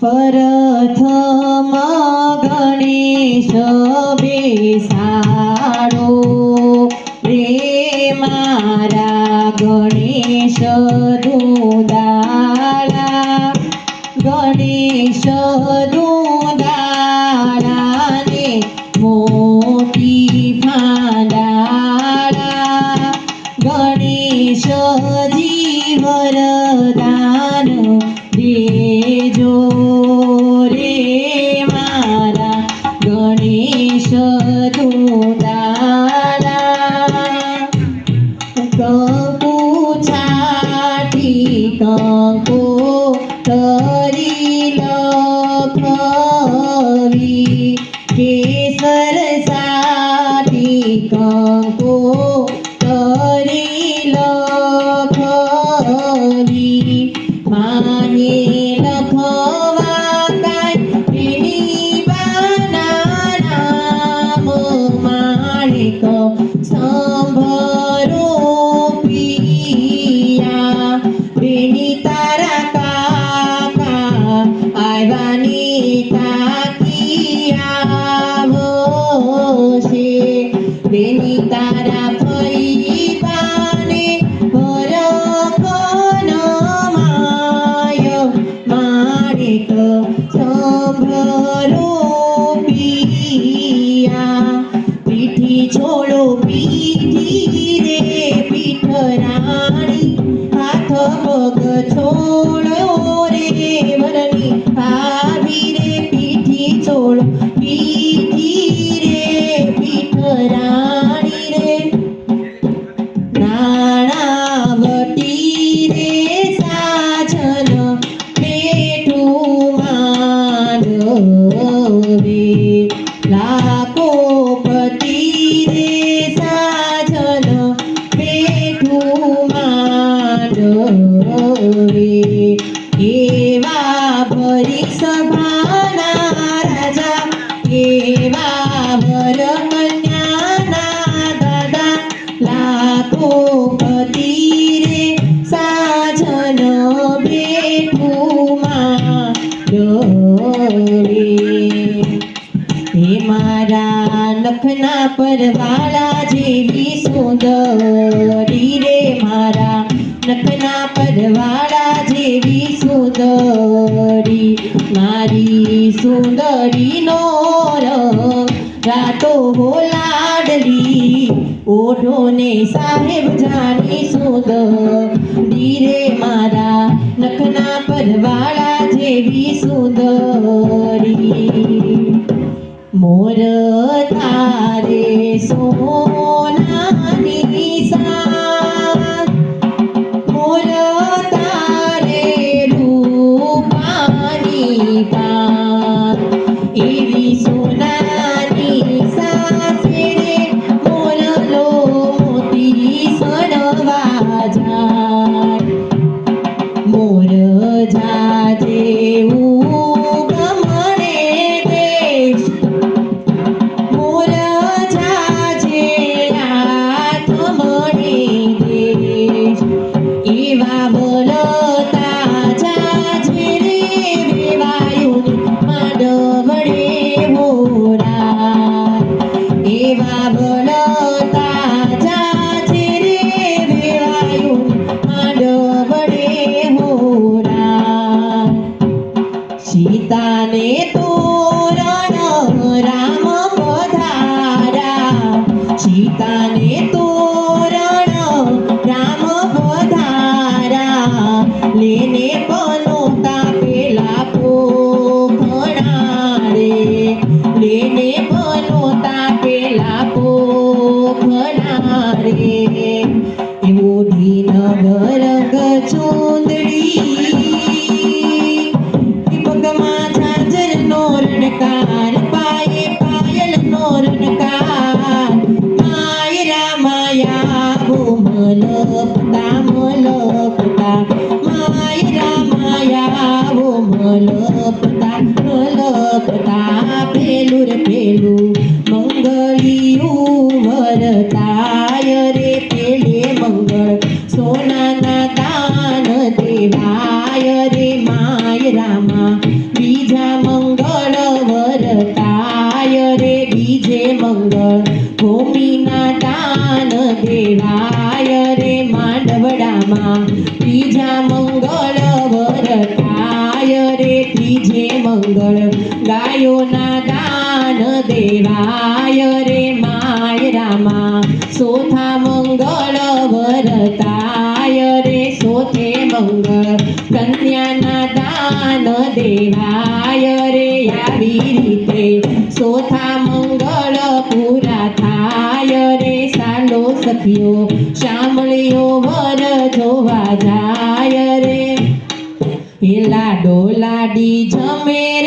પ્રથમ ગણેશ બેસાડો રે મારા ગણેશ દુદાળા ગણેશ દુદાળાને મોટી ફાંડાળા ગણેશ જીવરદાન रे मारा गणेश दूता ઠરાણી હાથ પગ છોડ પરવાળા જેવી સુંદરી રે મારા નખના પરવાળા જેવી સુંદરી. મારી સુંદરીનો રાતો હો લાડલી ઓઢોને સાહેબ જાણી સુંદરી ધીરે મારા નખના પરવાળા જેવી સુંદરી. મોર So. রে রে તપતા પેલું રે પેલું મંગલિયું વરતાય રે પેલે મંગળ સોનાના દાન દેવાય રે માય રામા બીજા મંગળ વરતાય રે બીજે મંગળ ભૂમિના દાન દેવાય મંગળ ગાયોના દાન દેવાય રે માય રામા. સોથા મંગળ વરતાય રે સોથે મંગળ. કન્યાના દાન દેવાય રે આવી રીતે. સોથા મંગળ પૂરા થાય રે સાંડો સખીઓ. શામળીઓ વર જોવા જાય રે પેલા ડોલાડી જમે.